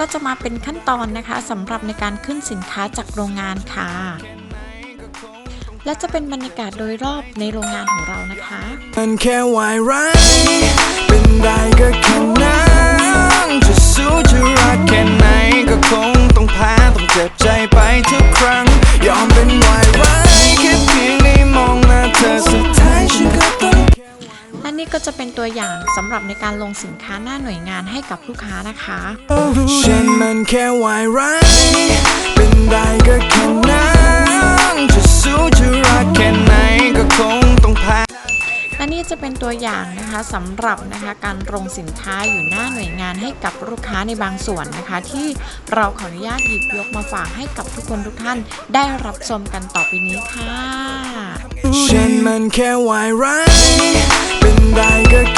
ก็จะมาเป็นขั้นตอนนะคะสำหรับในการขึ้นสินค้าจากโรงงานค่ะ และจะเป็นบรรยากาศโดยรอบในโรงงานของเรานะคะ นี่ก็จะเป็นตัวอย่างสำหรับในการลงสินค้าหน้าหน่วยงานให้กับลูกค้านะคะฉันมันแค่วายร้ายเป็นได้ก็แค่นั้นจะสู้จะรักแค่ไหนก็คงต้องแพ้และนี่จะเป็นตัวอย่างนะคะสำหรับนะคะการลงสินค้าอยู่หน้าหน่วยงานให้กับลูกค้าในบางส่วนนะคะ ที่เราขออนุญาตหยิบยกมาฝากให้กับทุกคนทุกท่านได้รับชมกันต่อไปนี้ค่ะฉันมันแค่วายร้าย เป็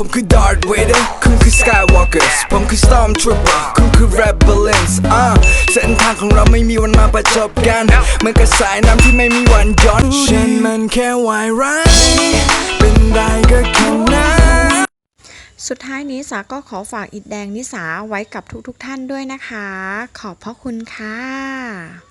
ผมคือ Darth Vader คุณคือ Skywalker ผมคือ Stormtrooper คุณคือ Rebellions อ่าเส้นทางของเราไม่มีวันมาประจบกันเหมือนกับสายน้ำที่ไม่มีวันย้อนฉันมันแค่วายร้ายเป็นได้ก็แค่นั้นสุดท้ายนี้สาก็ขอฝากอิดแดงนิสาไว้กับทุกๆทท่านด้วยนะคะ ขอบพระคุณค่ะ